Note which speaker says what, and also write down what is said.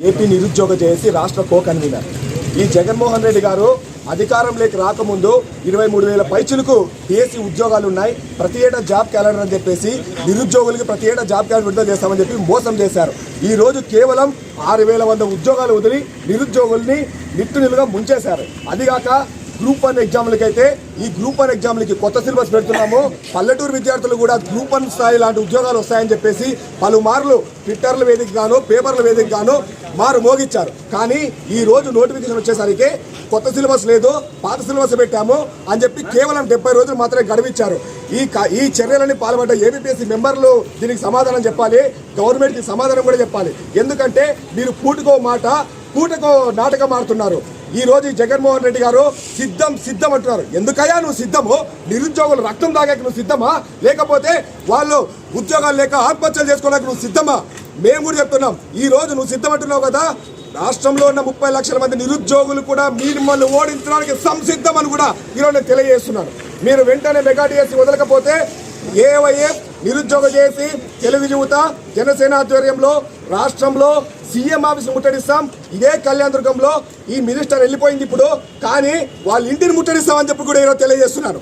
Speaker 1: AP నిరుద్యోగ చేసి రాష్ట్ర కో కన్వీనర్ ఈ జగన్మోహన్ రెడ్డి గారు అధికారంలోకి రాకముందు ఇరవై మూడు వేల పైచులకు డిఎస్సి ఉద్యోగాలు ఉన్నాయి ప్రతి ఏటా జాబ్ క్యాలెండర్ అని చెప్పేసి నిరుద్యోగులకి ప్రతి ఏటా జాబ్ క్యాలెండర్ విడుదల చేస్తామని చెప్పి మోసం చేశారు. ఈ రోజు కేవలం ఆరు వేల వంద ఉద్యోగాలు వదిలి నిరుద్యోగుల్ని నిట్టునిలుగా ముంచేశారు. అదిగాక గ్రూప్ వన్ ఎగ్జామ్లకి అయితే ఈ గ్రూప్ వన్ ఎగ్జామ్లకి కొత్త సిలబస్ పెడుతున్నాము. పల్లెటూరు విద్యార్థులు కూడా గ్రూప్ వన్ స్థాయి లాంటి ఉద్యోగాలు వస్తాయని చెప్పేసి పలుమార్లు ట్విట్టర్ల వేదిక గాను పేపర్ల వేదిక గాను మారు మోగిచ్చారు కానీ ఈ రోజు నోటిఫికేషన్ వచ్చేసరికి కొత్త సిలబస్ లేదు పాత సిలబస్ పెట్టాము అని చెప్పి కేవలం డెబ్బై రోజులు మాత్రమే గడువిచ్చారు. ఈ క- ఈ చర్యలని పాల్పడ్డ ఏబిపిఎస్సి మెంబర్లు దీనికి సమాధానం చెప్పాలి గవర్నమెంట్కి సమాధానం కూడా చెప్పాలి. ఎందుకంటే మీరు పూటకో మాట పూటకో నాటకం ఆడుతున్నారు. ఈరోజు జగన్మోహన్ రెడ్డి గారు సిద్ధం సిద్ధం అంటున్నారు. ఎందుకయ్యా నువ్వు సిద్ధము? నిరుద్యోగులు రక్తం తాగాక నువ్వు సిద్ధమా? లేకపోతే వాళ్ళు ఉద్యోగాలు లేక ఆత్మహత్యలు చేసుకోలేక నువ్వు సిద్ధమా? మేము కూడా చెప్తున్నాం. ఈ రోజు నువ్వు సిద్ధమంటున్నావు కదా? రాష్ట్రంలో ఉన్న ముప్పై లక్షల మంది నిరుద్యోగులు కూడా మిమ్మల్ని ఓడించడానికి సంసిద్ధం అని కూడా ఈరోజు నేను తెలియజేస్తున్నాను. మీరు వెంటనే మెగా డిఎస్సి వదలకపోతే ఏవైఎఫ్ నిరుద్యోగ చేసి తెలుగు యువత జనసేన ఆధ్వర్యంలో రాష్ట్రంలో సీఎం ఆఫీస్ ముట్టడిస్తాం. ఇదే కళ్యాణదుర్గంలో ఈ మినిస్టర్ వెళ్ళిపోయింది ఇప్పుడు. కానీ వాళ్ళ ఇంటిని ముట్టడిస్తామని చెప్పి కూడా ఈరోజు తెలియజేస్తున్నాను